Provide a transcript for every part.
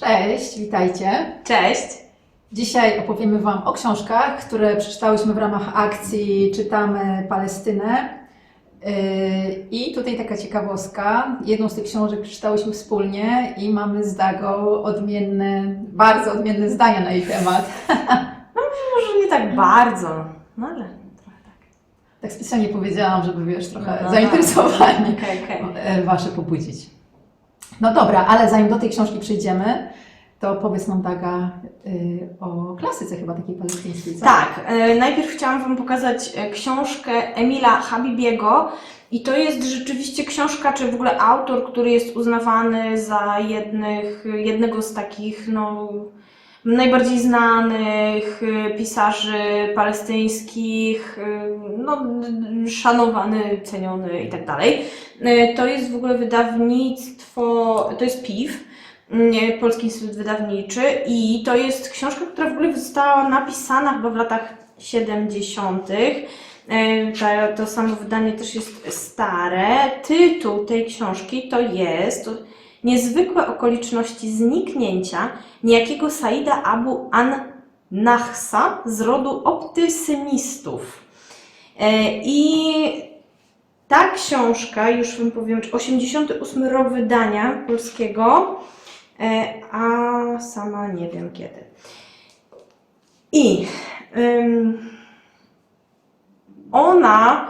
Cześć, witajcie. Cześć! Dzisiaj opowiemy Wam o książkach, które przeczytałyśmy w ramach akcji Czytamy Palestynę. Yy, I tutaj taka ciekawostka. Jedną z tych książek przeczytałyśmy wspólnie i mamy z Dagą odmienne, bardzo odmienne zdania na jej temat. Może nie tak bardzo, no ale trochę tak. Tak specjalnie powiedziałam, żeby wiesz, trochę No, no, zainteresowanie Okej, okej. e, Wasze pobudzić. No dobra, ale zanim do tej książki przejdziemy, to powiedz nam Daga y, o klasyce chyba takiej palestyńskiej, co? Tak, e, najpierw chciałam Wam pokazać e, książkę Emila Habibiego i to jest rzeczywiście książka, czy w ogóle autor, który jest uznawany za jednych, jednego z takich no, najbardziej znanych e, pisarzy palestyńskich, no, szanowany, ceniony i tak To jest w ogóle wydawnictwo, to jest PIW, Polski Instytut Wydawniczy i to jest książka, która w ogóle została napisana chyba w latach 70. E, ta- To samo wydanie też jest stare. Tytuł tej książki to jest Niezwykłe okoliczności zniknięcia niejakiego Saida Abu an-Nahsa z rodu optysymistów. E, I ta książka, już Wam powiem, 88 rok wydania polskiego, a sama nie wiem kiedy. I ym, ona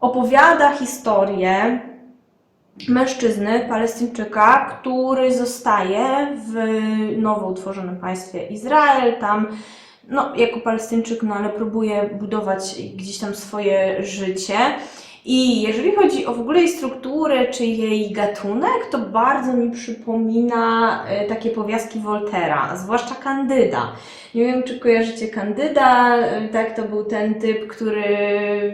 opowiada historię mężczyzny, Palestyńczyka, który zostaje w nowo utworzonym państwie Izrael. Tam, no, jako Palestyńczyk, no ale próbuje budować gdzieś tam swoje życie. I jeżeli chodzi o w ogóle jej strukturę czy jej gatunek, to bardzo mi przypomina e, takie powiastki Voltera, zwłaszcza Kandyda. Nie wiem, czy kojarzycie Kandyda, e, tak, to był ten typ, który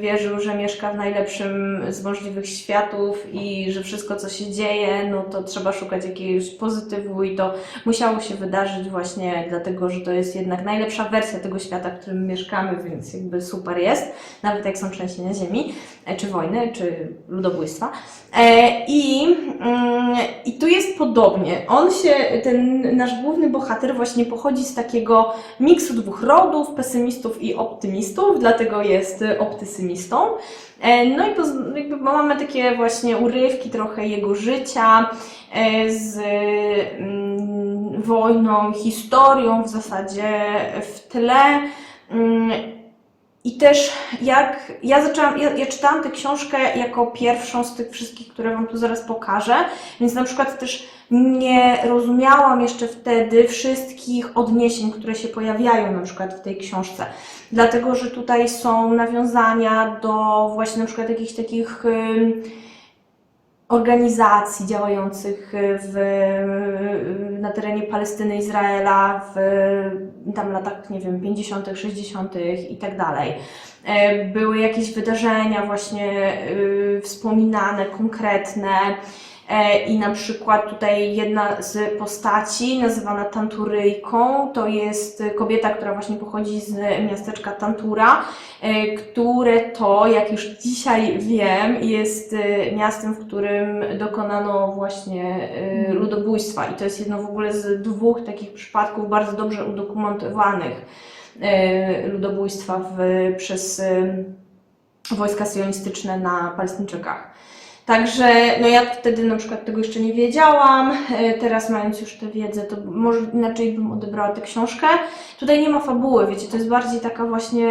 wierzył, że mieszka w najlepszym z możliwych światów i że wszystko, co się dzieje, no to trzeba szukać jakiegoś pozytywu i to musiało się wydarzyć właśnie dlatego, że to jest jednak najlepsza wersja tego świata, w którym mieszkamy, więc jakby super jest, nawet jak są trzęsienia ziemi, e, czy wojny, czy ludobójstwa. E, I, mm, I tu jest podobnie. On się, ten nasz główny bohater właśnie pochodzi z takiego miksu dwóch rodów, pesymistów i optymistów, dlatego jest optysymistą. E, No i jakby mamy takie właśnie urywki trochę jego życia e, z mm, wojną, historią w zasadzie w tle. I też jak ja zaczęłam, ja, ja czytałam tę książkę jako pierwszą z tych wszystkich, które Wam tu zaraz pokażę, więc na przykład też nie rozumiałam jeszcze wtedy wszystkich odniesień, które się pojawiają na przykład w tej książce. Dlatego, że tutaj są nawiązania do właśnie na przykład jakichś takich ym, organizacji działających w, na terenie Palestyny, Izraela w tam latach, nie wiem, 50., 60. i tak dalej. E, Były jakieś wydarzenia właśnie y, wspominane, konkretne. E, I na przykład tutaj jedna z postaci, nazywana Tanturyjką, to jest kobieta, która właśnie pochodzi z miasteczka Tantura, e, które to, jak już dzisiaj wiem, jest e, miastem, w którym dokonano właśnie e, ludobójstwa. I to jest jedno w ogóle z dwóch takich przypadków bardzo dobrze udokumentowanych ludobójstwa w, przez wojska sionistyczne na Palestyńczykach. Także no ja wtedy na przykład tego jeszcze nie wiedziałam. E, Teraz mając już tę wiedzę, to może inaczej bym odebrała tę książkę. Tutaj nie ma fabuły, wiecie, to jest bardziej taka właśnie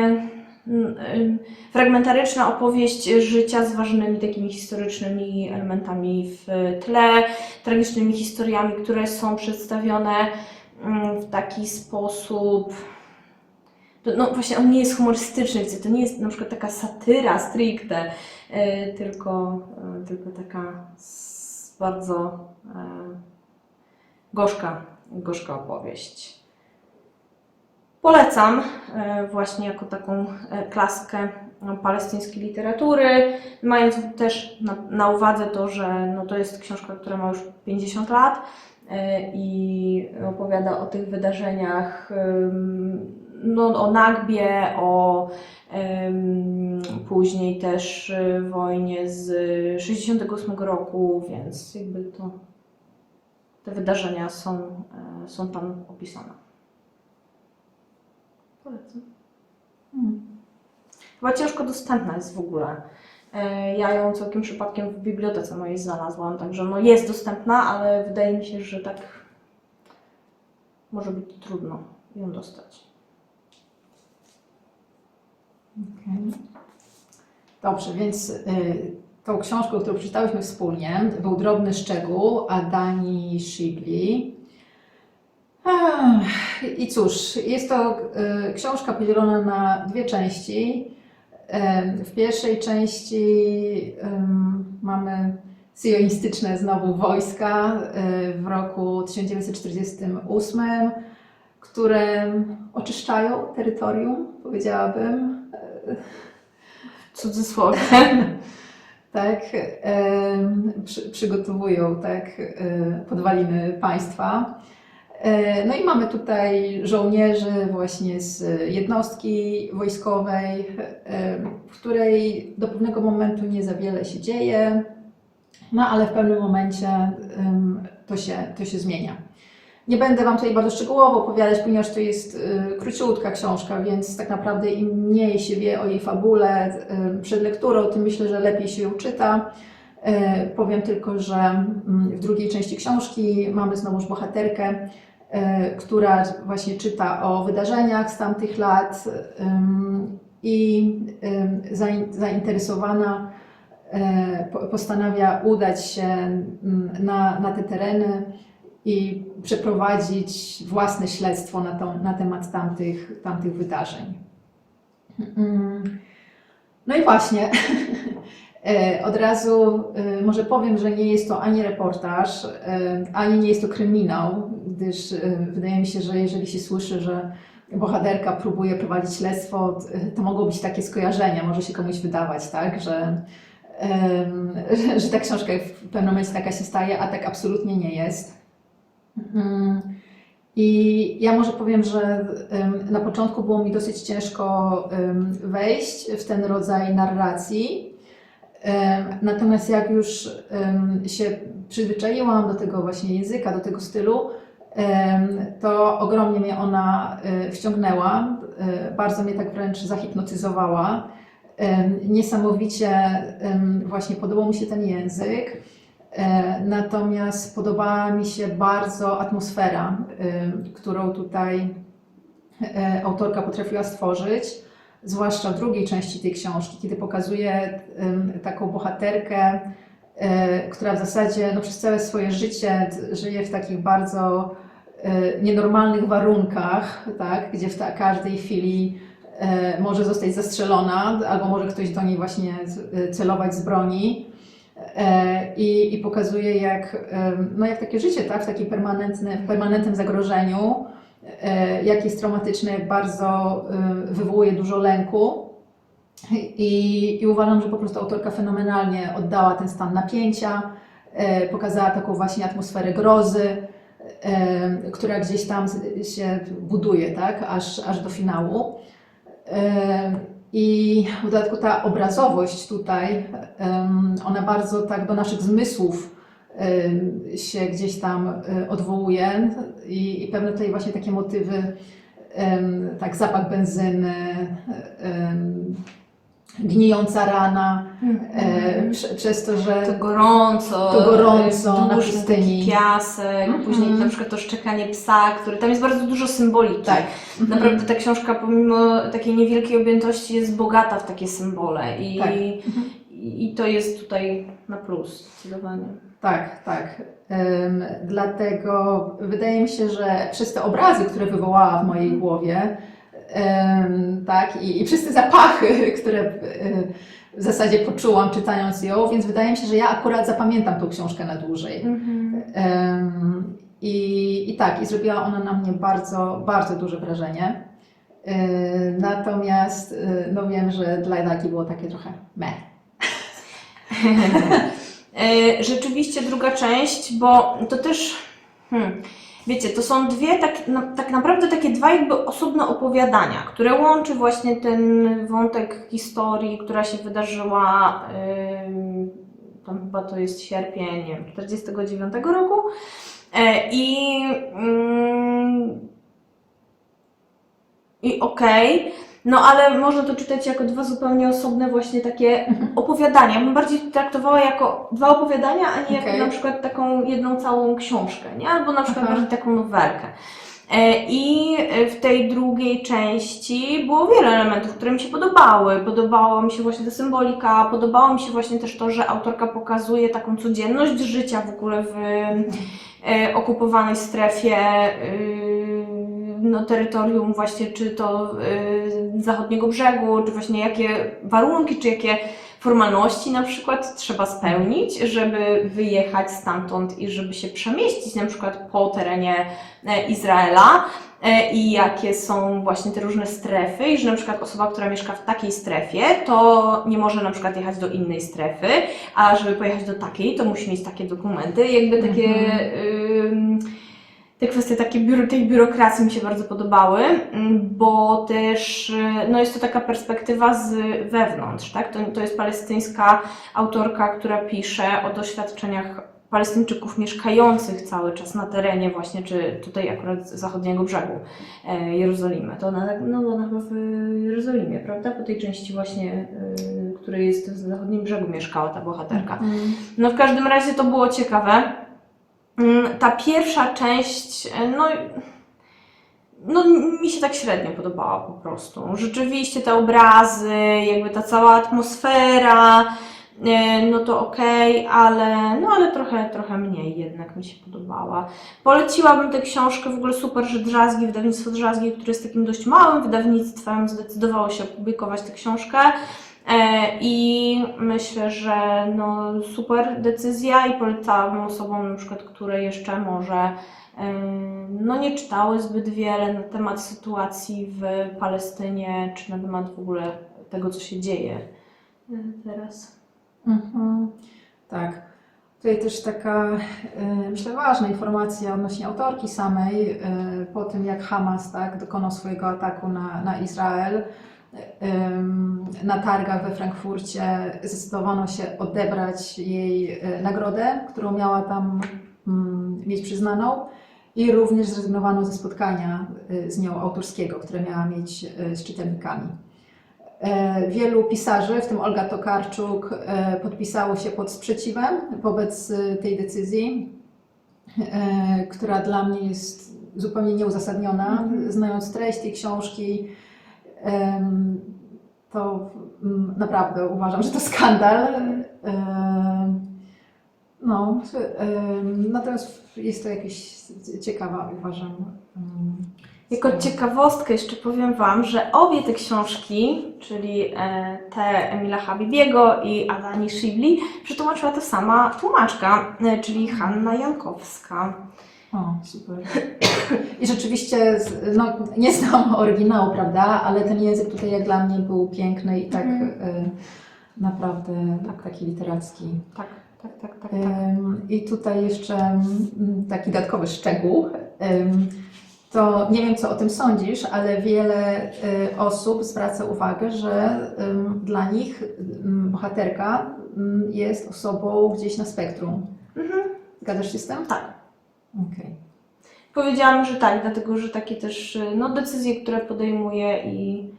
mm, ym, fragmentaryczna opowieść życia z ważnymi takimi historycznymi elementami w tle, tragicznymi historiami, które są przedstawione mm, w taki sposób. No właśnie, on nie jest humorystyczny, to nie jest na przykład taka satyra stricte, e, tylko, e, tylko taka bardzo e, gorzka, gorzka opowieść. Polecam właśnie jako taką klaskę palestyńskiej literatury, mając też na, na uwadze to, że no to jest książka, która ma już 50 lat i opowiada o tych wydarzeniach, no, o Nagbie, o później też y, wojnie z 68 roku, więc jakby to te wydarzenia są, e, są tam opisane. Polecam. Hmm. Chyba ciężko dostępna jest w ogóle. E, Ja ją całkiem przypadkiem w bibliotece mojej znalazłam, także no jest dostępna, ale wydaje mi się, że tak może być trudno ją dostać. Dobrze, więc y, tą książką, którą przeczytałyśmy wspólnie, był Drobny Szczegół Adani Shibli. Ach, I cóż, jest to y, książka podzielona na dwie części. Em, W pierwszej części em, mamy sionistyczne znowu wojska y, w roku 1948, które oczyszczają terytorium, powiedziałabym, cudzysłowie. tak, przy, przygotowują tak, podwaliny państwa. E, No i mamy tutaj żołnierzy właśnie z jednostki wojskowej, w której do pewnego momentu nie za wiele się dzieje, no ale w pewnym momencie to się, to się zmienia. Nie będę Wam tutaj bardzo szczegółowo opowiadać, ponieważ to jest y, króciutka książka, więc tak naprawdę im mniej się wie o jej fabule y, przed lekturą, tym myślę, że lepiej się ją czyta. Y, powiem tylko, że mm, w drugiej części książki mamy znowuż bohaterkę, y, która właśnie czyta o wydarzeniach z tamtych lat ym, i ym, zain- zainteresowana y, po- postanawia udać się mm, na, na te tereny i przeprowadzić własne śledztwo na, tą, na temat tamtych, tamtych wydarzeń. Mm. No i właśnie, e, od razu e, może powiem, że nie jest to ani reportaż, e, ani nie jest to kryminał, gdyż wydaje mi się, że jeżeli się słyszy, że bohaterka próbuje prowadzić śledztwo, to mogą być takie skojarzenia, może się komuś wydawać, tak, że, że ta książka w pewnym momencie taka się staje, a tak absolutnie nie jest. Mm. I ja może powiem, że na początku było mi dosyć ciężko wejść w ten rodzaj narracji. Natomiast jak już się przyzwyczaiłam do tego właśnie języka, do tego stylu, to ogromnie mnie ona e, wciągnęła. E, Bardzo mnie tak wręcz zahipnotyzowała. Niesamowicie właśnie podobał mi się ten język. E, Natomiast podobała mi się bardzo atmosfera, y, którą tutaj e, autorka potrafiła stworzyć, zwłaszcza w drugiej części tej książki, kiedy pokazuje taką bohaterkę, e, która w zasadzie no, przez całe swoje życie żyje w takich bardzo e, nienormalnych warunkach, tak, gdzie w każdej chwili e, może zostać zastrzelona, albo może ktoś do niej właśnie e, celować z broni. E, I, I pokazuje, jak, no jak takie życie tak, w takim permanentnym, permanentnym zagrożeniu, e, jak jest traumatyczne, jak bardzo wywołuje dużo lęku. I, I uważam, że po prostu autorka fenomenalnie oddała ten stan napięcia, e, pokazała taką właśnie atmosferę grozy, która gdzieś tam się buduje, tak, aż, aż do finału. E, I w dodatku ta obrazowość tutaj, ona bardzo tak do naszych zmysłów się gdzieś tam e, odwołuje i, i pewne tutaj właśnie takie motywy, tak zapach benzyny, em, gnijąca rana, e, prze, przez to, że To gorąco, To gorąco na pustyni. taki piasek, Mhm. później na przykład to szczekanie psa, który tam jest bardzo dużo symboliki. tak, Naprawdę ta książka pomimo takiej niewielkiej objętości jest bogata w takie symbole i, Tak. i, i to jest tutaj na plus zdecydowanie. Tak, tak. Em, dlatego wydaje mi się, że przez te obrazy, które wywołała w mojej głowie, em, tak, i, i te zapachy, które w zasadzie poczułam czytając ją, więc wydaje mi się, że ja akurat zapamiętam tą książkę na dłużej. Em, I, I tak, i zrobiła ona na mnie bardzo, bardzo duże wrażenie. Natomiast e, no wiem, że dla Dagi było takie trochę meh. E, Rzeczywiście druga część, bo to też, hmm, wiecie, to są dwie, tak, na, tak naprawdę takie dwa jakby osobne opowiadania, które łączy właśnie ten wątek historii, która się wydarzyła, yy, tam chyba to jest sierpień, nie wiem, 49 roku. E, I i okej, okay, no ale można to czytać jako dwa zupełnie osobne właśnie takie Mhm. opowiadania. Bym bardziej traktowała jako dwa opowiadania, a nie jako na przykład taką jedną całą książkę, nie? Albo na przykład Aha. bardziej taką nowelkę. E, I e, w tej drugiej części było wiele elementów, które mi się podobały. Podobała mi się właśnie ta symbolika, podobało mi się właśnie też to, że autorka pokazuje taką codzienność życia w ogóle w e, okupowanej strefie y, no, terytorium właśnie, czy to y, zachodniego brzegu, czy właśnie jakie warunki, czy jakie formalności na przykład trzeba spełnić, żeby wyjechać stamtąd i żeby się przemieścić na przykład po terenie e, Izraela e, i jakie są właśnie te różne strefy i że na przykład osoba, która mieszka w takiej strefie, to nie może na przykład jechać do innej strefy, a żeby pojechać do takiej, to musi mieć takie dokumenty, jakby takie Mhm. Te kwestie takie biuro, tej biurokracji mi się bardzo podobały, mm, bo też y, no jest to taka perspektywa z wewnątrz, tak? To, to jest palestyńska autorka, która pisze o doświadczeniach Palestyńczyków mieszkających cały czas na terenie właśnie, czy tutaj akurat z zachodniego brzegu e, Jerozolimy. To ona, no ona chyba w Jerozolimie, prawda? Po tej części właśnie, y, której jest w zachodnim brzegu mieszkała ta bohaterka. Mhm. No w każdym razie to było ciekawe. Mm, Ta pierwsza część, e, no, no mi się tak średnio podobała po prostu. Rzeczywiście te obrazy, jakby ta cała atmosfera, e, no to okej, ale, no ale trochę, trochę mniej jednak mi się podobała. Poleciłabym tę książkę, w ogóle super, że Drzazgi, wydawnictwo Drzazgi, które jest takim dość małym wydawnictwem, zdecydowało się opublikować tę książkę. E, I myślę, że no, super decyzja i polecałabym osobom, na przykład, które jeszcze może no, nie czytały zbyt wiele na temat sytuacji w Palestynie, czy na temat w ogóle tego, co się dzieje e, teraz. Mhm. Tak. Tutaj też taka, e, myślę, ważna informacja odnośnie autorki samej. Po tym, jak Hamas tak, dokonał swojego ataku na, na Izrael, na targach we Frankfurcie zdecydowano się odebrać jej e, nagrodę, którą miała tam mm, mieć przyznaną. I również zrezygnowano ze spotkania e, z nią autorskiego, które miała mieć e, z czytelnikami. Wielu pisarzy, w tym Olga Tokarczuk, podpisało się pod sprzeciwem wobec tej decyzji, która dla mnie jest zupełnie nieuzasadniona. Mhm. Znając treść tej książki, to naprawdę uważam, że to skandal. Em, No, em, natomiast jest to jakieś ciekawa, uważam. Jako ciekawostkę jeszcze powiem Wam, że obie te książki, czyli e, te Emila Habibiego i Adani Shibli, przetłumaczyła ta sama tłumaczka, e, czyli Hanna Jankowska. O, super. I rzeczywiście, no, nie znam oryginału, prawda, ale ten język tutaj jak dla mnie był piękny i tak Mhm. y, naprawdę tak, taki literacki. Tak, tak, tak, tak. tak. Ym, I tutaj jeszcze mm, taki dodatkowy szczegół. Ym, To nie wiem, co o tym sądzisz, ale wiele y, osób zwraca uwagę, że ym, dla nich ym, bohaterka ym, jest osobą gdzieś na spektrum. Mhm. Zgadzasz się z tym? Tak. Okej. Powiedziałam, że tak, dlatego że takie też y, no, decyzje, które podejmuje i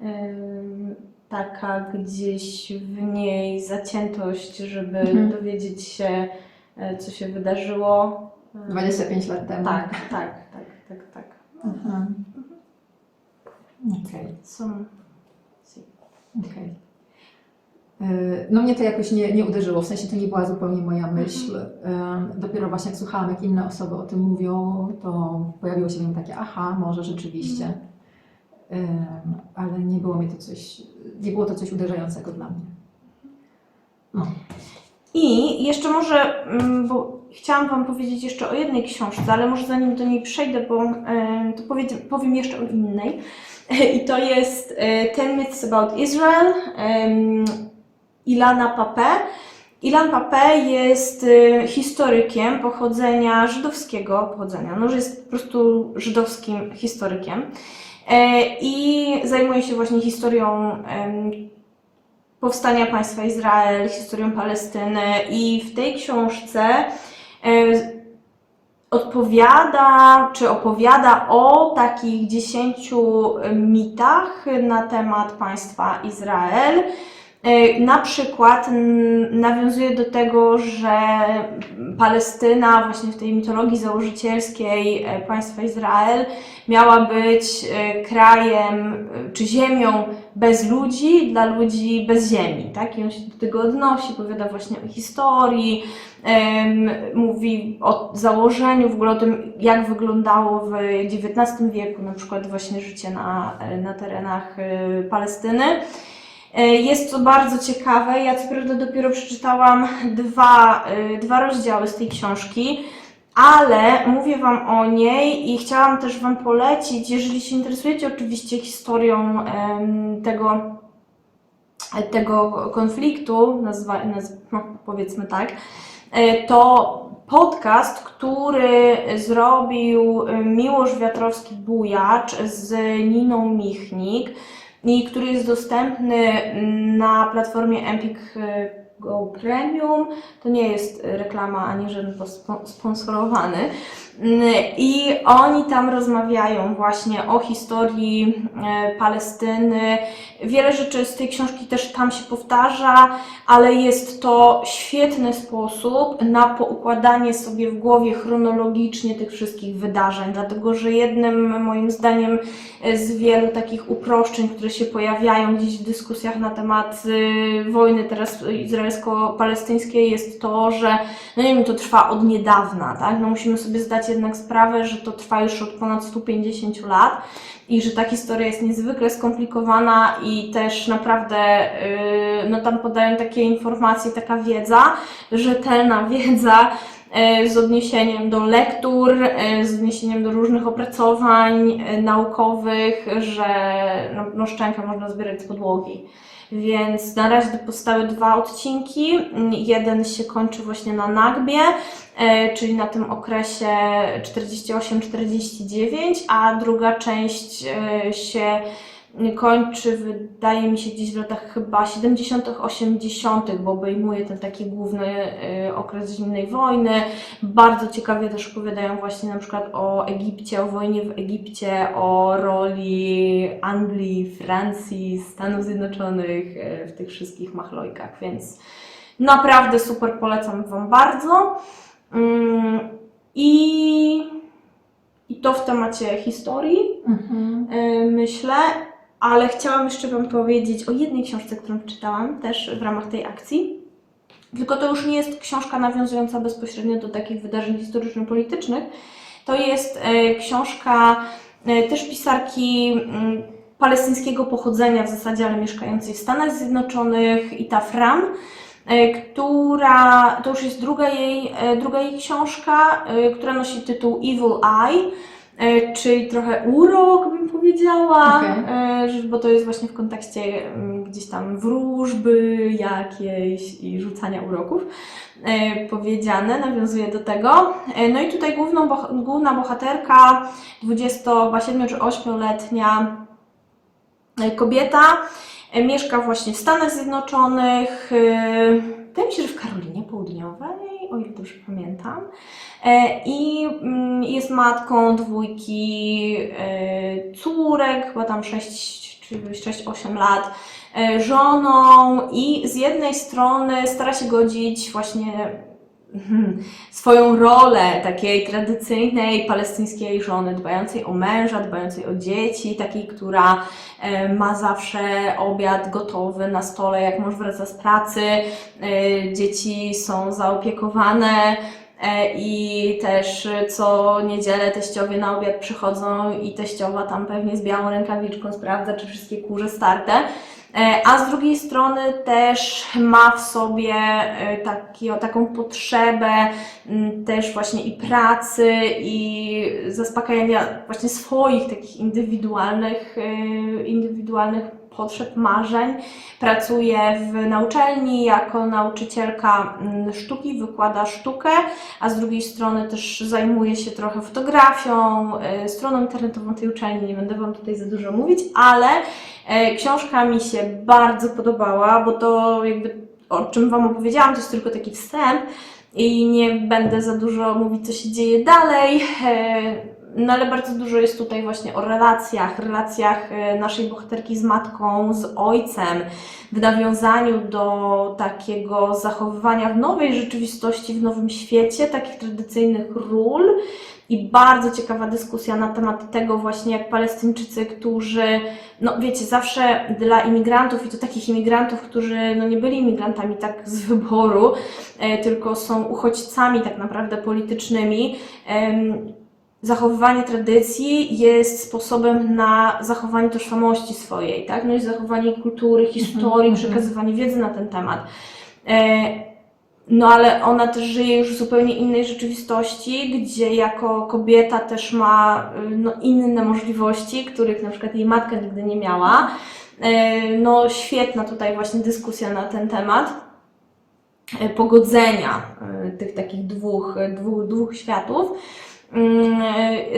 ym, taka gdzieś w niej zaciętość, żeby Mhm. dowiedzieć się, e, co się wydarzyło. E, 25 lat temu. Tak, tak, tak, tak, tak. Mhm. Okej, Są. okej. Y, No mnie to jakoś nie, nie uderzyło, w sensie to nie była zupełnie moja myśl. Ym, Dopiero właśnie jak słuchałam, jak inne osoby o tym mówią, to pojawiło się w mnie takie, aha, może rzeczywiście. Ym, Ale nie było mi to coś, nie było to coś uderzającego dla mnie. No. I jeszcze może, mm, bo chciałam Wam powiedzieć jeszcze o jednej książce, ale może zanim do niej przejdę, bo to powiedz, powiem jeszcze o innej. I to jest e, Ten Myths About Israel Ilana Pape. Ilan Pape jest e, historykiem pochodzenia żydowskiego pochodzenia, no, że jest po prostu żydowskim historykiem. E, I zajmuje się właśnie historią powstania państwa Izrael, historią Palestyny i w tej książce e, odpowiada, czy opowiada o takich dziesięciu mitach na temat państwa Izrael. E, Na przykład nawiązuje do tego, że Palestyna właśnie w tej mitologii założycielskiej e, państwa Izrael miała być e, krajem czy ziemią bez ludzi, dla ludzi bez ziemi. Tak? I on się do tego odnosi, opowiada właśnie o historii, mówi o założeniu, w ogóle o tym, jak wyglądało w XIX wieku na przykład właśnie życie na, na terenach Palestyny. E, Jest to bardzo ciekawe. Ja co prawda dopiero przeczytałam dwa, e, dwa rozdziały z tej książki, ale mówię Wam o niej i chciałam też Wam polecić, jeżeli się interesujecie oczywiście historią tego, tego konfliktu, nazwa, naz, no, powiedzmy tak, e, to podcast, który zrobił Miłosz Wiatrowski-Bujacz z Niną Michnik i który jest dostępny na platformie Empik e, Go Premium. To nie jest reklama ani żaden sponsorowany. Mm, I oni tam rozmawiają właśnie o historii e, Palestyny. Wiele rzeczy z tej książki też tam się powtarza, ale jest to świetny sposób na poukładanie sobie w głowie chronologicznie tych wszystkich wydarzeń, dlatego że jednym moim zdaniem z wielu takich uproszczeń, które się pojawiają gdzieś w dyskusjach na temat y, wojny teraz izraelsko-palestyńskiej jest to, że no nie wiem, to trwa od niedawna, tak? No musimy sobie zdać jednak sprawę, że to trwa już od ponad 150 lat i że ta historia jest niezwykle skomplikowana i też naprawdę y, no tam podają takie informacje, taka wiedza, rzetelna wiedza, e, z odniesieniem do lektur, e, z odniesieniem do różnych opracowań naukowych, że no, no szczękę można zbierać z podłogi. Więc na razie powstały dwa odcinki. Jeden się kończy właśnie na Nagbie, czyli na tym okresie 48-49, a druga część się kończy, wydaje mi się, gdzieś w latach chyba 70., 80., bo obejmuje ten taki główny e, okres zimnej wojny. Bardzo ciekawie też opowiadają właśnie na przykład o Egipcie, o wojnie w Egipcie, o roli Anglii, Francji, Stanów Zjednoczonych e, w tych wszystkich machlojkach, więc naprawdę super polecam Wam bardzo. Mm, I, I to w temacie historii. Mhm. Yy, myślę, ale chciałam jeszcze Wam powiedzieć o jednej książce, którą czytałam też w ramach tej akcji. Tylko to już nie jest książka nawiązująca bezpośrednio do takich wydarzeń historyczno-politycznych. To jest e, książka e, też pisarki mm, palestyńskiego pochodzenia w zasadzie, ale mieszkającej w Stanach Zjednoczonych, Ita Fram, e, która, to już jest druga jej, druga jej książka, która nosi tytuł Evil Eye. Czyli trochę urok, bym powiedziała, Okej. e, że- bo to jest właśnie w kontekście mm, gdzieś tam wróżby jakiejś i rzucania uroków e, powiedziane, nawiązuje do tego. E, No i tutaj główną, główna bohaterka, 27 czy 8-letnia e, kobieta, e, mieszka właśnie w Stanach Zjednoczonych, e, wydaje mi się, że w Karolinie Południowej, o ile dobrze pamiętam. E, I mm, jest matką dwójki e, córek, chyba tam 6 czy 6-8 lat, e, żoną i z jednej strony stara się godzić właśnie swoją rolę takiej tradycyjnej palestyńskiej żony, dbającej o męża, dbającej o dzieci, takiej, która e, ma zawsze obiad gotowy na stole, jak mąż wraca z pracy, e, dzieci są zaopiekowane, E, I też co niedzielę teściowie na obiad przychodzą i teściowa tam pewnie z białą rękawiczką sprawdza, czy wszystkie kurze starte. E, A z drugiej strony też ma w sobie e, taki, taką potrzebę też właśnie i pracy, i zaspokajania właśnie swoich takich indywidualnych, e, indywidualnych potrzeb, marzeń. Pracuje w nauczelni jako nauczycielka mm, sztuki, wykłada sztukę, a z drugiej strony też zajmuje się trochę fotografią, e, stroną internetową tej uczelni, nie będę Wam tutaj za dużo mówić, ale e, książka mi się bardzo podobała, bo to jakby o czym Wam opowiedziałam, to jest tylko taki wstęp. i nie będę za dużo mówić, co się dzieje dalej. No ale bardzo dużo jest tutaj właśnie o relacjach, relacjach e, naszej bohaterki z matką, z ojcem, w nawiązaniu do takiego zachowywania w nowej rzeczywistości, w nowym świecie, takich tradycyjnych ról. I bardzo ciekawa dyskusja na temat tego właśnie, jak Palestyńczycy, którzy, no wiecie, zawsze dla imigrantów i to takich imigrantów, którzy no nie byli imigrantami tak z wyboru, e, tylko są uchodźcami tak naprawdę politycznymi, zachowywanie tradycji jest sposobem na zachowanie tożsamości swojej, tak? No i zachowanie kultury, historii, mhm. przekazywanie wiedzy na ten temat. E, no ale ona też żyje już w zupełnie innej rzeczywistości, gdzie jako kobieta też ma y, no, inne możliwości, których na przykład jej matka nigdy nie miała. E, No świetna tutaj właśnie dyskusja na ten temat e, pogodzenia e, tych takich dwóch, e, dwóch, dwóch światów. Mm,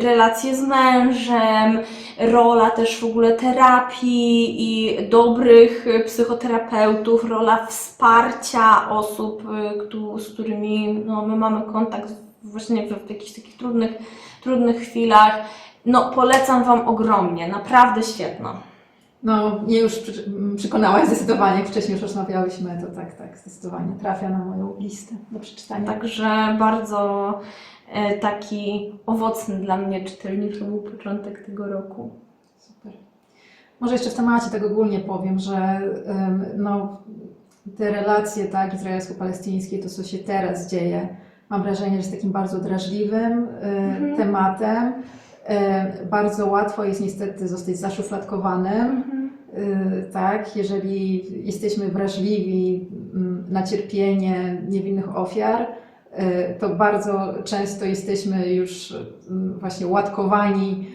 Relacje z mężem, rola też w ogóle terapii i dobrych psychoterapeutów, rola wsparcia osób, któ- z którymi no, my mamy kontakt właśnie w, jakichś takich trudnych, trudnych chwilach. No, polecam Wam ogromnie, naprawdę świetna. No, mnie już przy, m, przekonałaś zdecydowanie, jak wcześniej już rozmawiałyśmy, to tak, tak, zdecydowanie trafia na moją listę do przeczytania. Także bardzo taki owocny dla mnie czytelniczo był początek tego roku. Super. Może jeszcze w temacie tak ogólnie powiem, że no, te relacje tak, izraelsko-palestyńskie, to co się teraz dzieje, mam wrażenie, że jest takim bardzo drażliwym e, Mhm. tematem. E, bardzo łatwo jest niestety zostać zaszufladkowanym. Y, tak, jeżeli jesteśmy wrażliwi mm, na cierpienie niewinnych ofiar, to bardzo często jesteśmy już mm, właśnie łatkowani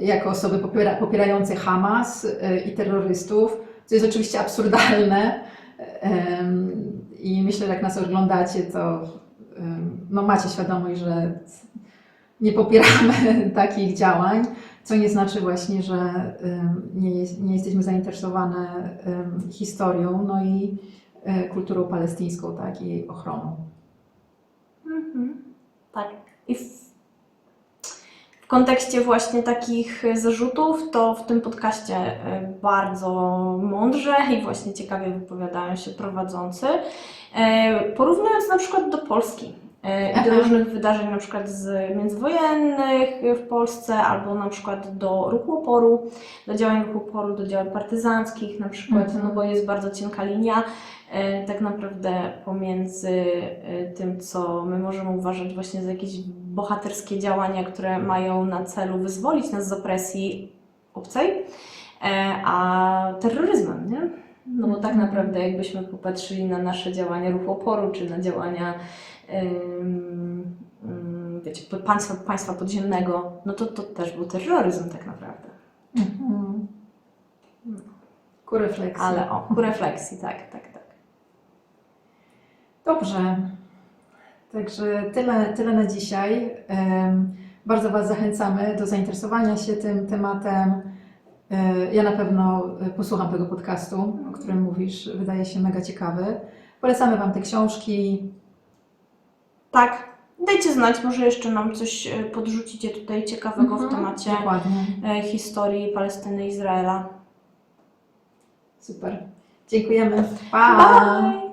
jako osoby popiera, popierające Hamas y, i terrorystów, co jest oczywiście absurdalne. I myślę, że jak nas oglądacie, to no, macie świadomość, że nie popieramy takich działań. Co nie znaczy właśnie, że nie, nie jesteśmy zainteresowane historią, no i y, kulturą palestyńską, tak, i ochroną. Mhm. Tak. I w, w kontekście właśnie takich zarzutów, to w tym podcaście e, bardzo mądrze i właśnie ciekawie wypowiadają się prowadzący, e, porównując na przykład do Polski. E, I do różnych wydarzeń, na przykład z międzywojennych w Polsce, albo na przykład do ruchu oporu, do działań ruchu oporu, do działań partyzanckich na przykład, Mhm. no bo jest bardzo cienka linia e, tak naprawdę pomiędzy e, tym, co my możemy uważać właśnie za jakieś bohaterskie działania, które mają na celu wyzwolić nas z opresji obcej, a terroryzmem, nie? No bo tak naprawdę jakbyśmy popatrzyli na nasze działania ruchu oporu, czy na działania wiecie, państwa, państwa podziemnego, no to to też był terroryzm tak naprawdę. Mhm. Ku refleksji. Ale o, ku refleksji, tak, tak, tak. Dobrze. Także tyle, tyle na dzisiaj. Bardzo Was zachęcamy do zainteresowania się tym tematem. E, Ja na pewno e, posłucham tego podcastu, o którym mówisz. Wydaje się mega ciekawy. Polecamy Wam te książki. Tak. Dajcie znać, może jeszcze nam coś e, podrzucicie tutaj ciekawego w Mhm, temacie Dokładnie. historii Palestyny i Izraela. Super. Dziękujemy. Pa! Bye!